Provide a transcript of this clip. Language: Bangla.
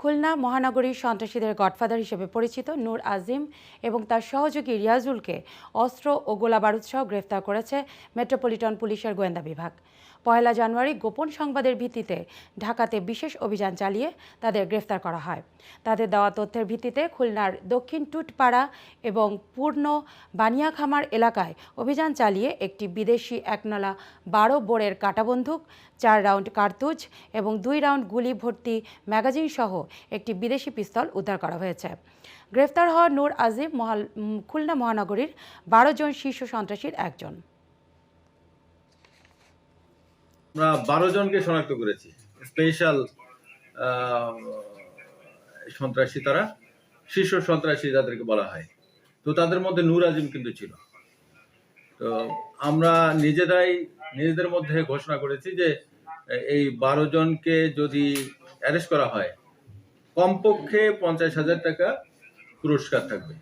খুলনা মহানগরীর সন্ত্রাসীদের গডফাদার হিসেবে পরিচিত নূর আজিম এবং তার সহযোগী রিয়াজুলকে অস্ত্র ও গোলাবারুদ সহ গ্রেফতার করেছে মেট্রোপলিটন পুলিশের গোয়েন্দা বিভাগ। পয়লা জানুয়ারি গোপন সংবাদের ভিত্তিতে ঢাকাতে বিশেষ অভিযান চালিয়ে তাদের গ্রেফতার করা হয়। তাদের দেওয়া তথ্যের ভিত্তিতে খুলনার দক্ষিণ টুটপাড়া এবং পূর্ণ বানিয়াখামার এলাকায় অভিযান চালিয়ে একটি বিদেশি একনলা বারো বোরের কাঁটাবন্দুক, চার রাউন্ড কার্তুজ এবং দুই রাউন্ড গুলি ভর্তি ম্যাগাজিন সহ একটি বিদেশি পিস্তল উদ্ধার করা হয়েছে। গ্রেফতার হওয়া নূর আজিম মহাল খুলনা মহানগরীর বারো জন শীর্ষ সন্ত্রাসীর একজন। আমরা বারো জনকে শনাক্ত করেছি। স্পেশাল সন্ত্রাসী তারা, শীর্ষ সন্ত্রাসী যাদেরকে বলা হয়। তো তাদের মধ্যে নূর আজিম কিন্তু ছিল। তো আমরা নিজেরাই, নিজেদের মধ্যে ঘোষণা করেছি যে, এই বারো জনকে যদি অ্যারেস্ট করা হয় কমপক্ষে পঞ্চাশ হাজার টাকা পুরস্কার থাকবে।